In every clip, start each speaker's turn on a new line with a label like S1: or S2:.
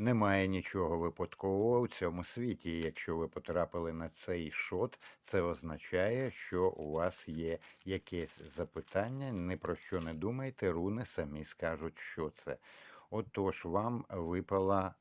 S1: Немає нічого випадкового у цьому світі. Якщо ви потрапили на цей шот, це означає, що у вас є якесь запитання. Ні про що не думайте, руни самі скажуть, що це. Отож, вам випала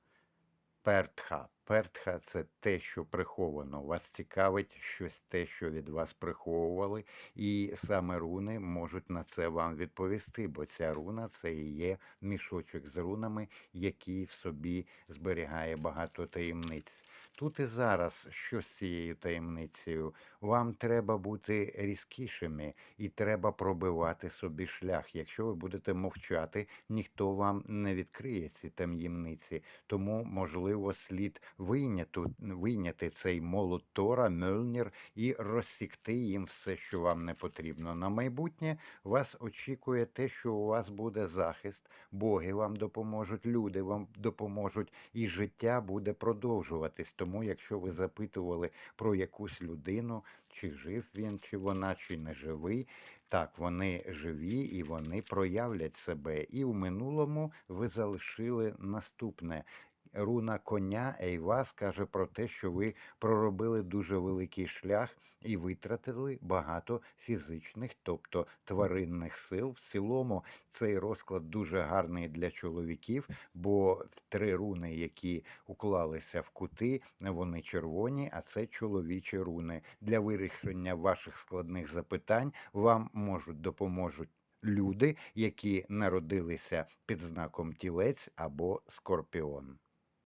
S1: пертха. Пертха це те, що приховано. Вас цікавить щось те, що від вас приховували, і саме руни можуть на це вам відповісти, бо ця руна це і є мішочок з рунами, який в собі зберігає багато таємниць. Тут і зараз, що з цією таємницею, вам треба бути різкішими і треба пробивати собі шлях. Якщо ви будете мовчати, ніхто вам не відкриє ці таємниці. Тому, можливо, слід вийняти, вийняти цей молот Тора, Мьольнір і розсікти їм все, що вам не потрібно. На майбутнє вас очікує те, що у вас буде захист, боги вам допоможуть, люди вам допоможуть, і життя буде продовжуватись. Тому, якщо ви запитували про якусь людину, чи жив він, чи вона, чи не живий. Так, вони живі і вони проявлять себе. І в минулому ви залишили наступне. Руна коня Ейвас каже про те, що ви проробили дуже великий шлях і витратили багато фізичних, тобто тваринних сил. В цілому цей розклад дуже гарний для чоловіків, бо три руни, які уклалися в кути, вони червоні, а це чоловічі руни. Для вирішення ваших складних запитань вам можуть допоможуть. Люди, які народилися під знаком тілець або скорпіон.